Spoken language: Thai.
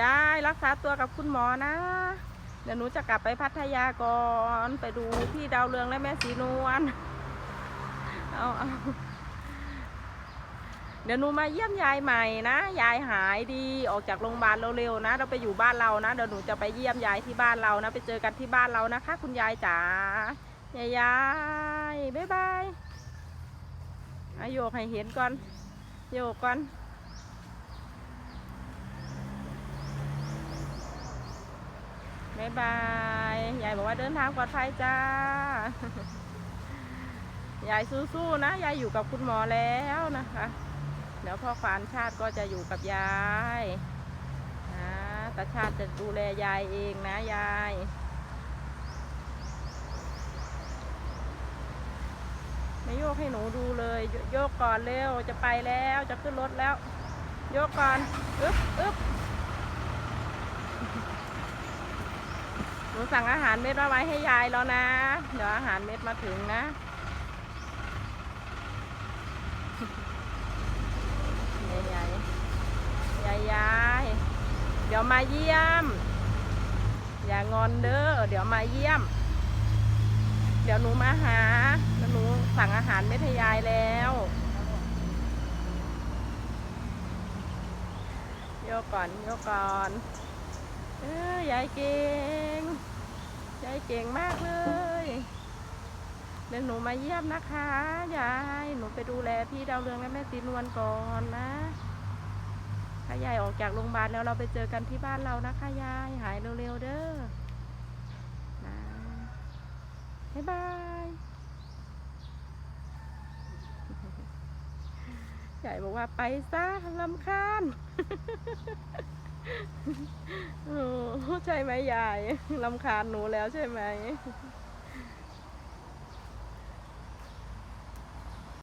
ยายรักษาตัวกับคุณหมอนะ เดี๋ยวหนูจะกลับไปพัทยาก่อนไปดูพี่ดาวเรืองและแม่สีนวลเอาเอาเดี๋ยวหนูมาเยี่ยมยายใหม่นะ ยายหายดีออกจากโรงพยาบาลเร็วๆนะ เราไปอยู่บ้านเรานะ เดี๋ยวหนูจะไปเยี่ยมยายที่บ้านเรานะ ไปเจอกันที่บ้านเรานะคะ คุณยายจ๋ายายยายบ๊ายบายอโยกให้เห็นก่อนโยกก่อนายบายยายบอกว่าเดินทางปลอดภัยจ้ายายสู้ๆนะยายอยู่กับคุณหมอแล้วนะคะ เดี๋ยวพ่อควานชาติก็จะอยู่กับยายนะตาชาติจะดูแลยายเองนะยายไม่โยกให้หนูดูเลยโยโยกก่อนเร็วจะไปแล้วจะขึ้นรถแล้ว โยกก่อนอึ๊บอึ๊บ นูสั่งอาหารเม็ดมาไว้ให้ยายแล้วนะ เดี๋ยวอาหารเม็ดมาถึงนะ ยายยายยายเดี๋ยวมาเยี่ยม อย่างอนเด้อ เดี๋ยวมาเยี่ยม เดี๋ยวหนูมาหาแล้วหนูสั่งอาหารเม็ดให้ยายแล้วโยกก่อนโยกก่อน เออยายเก่ง ยายเก่งมากเลยเดี๋ยวหนูมาเยี่ยมนะคะ ยาย หนูไปดูแลพี่ดาวเรืองและแม่สีนวลก่อนนะ ถ้ายายออกจากโรงพยาบาลแล้วเราไปเจอกันที่บ้านเรานะคะยาย หายเร็วๆเด้อนะบ๊ายบายยายบอกว่าไปซะลำคาญ ใช่ไหมยายลำคาญหนูแล้วใช่ไหม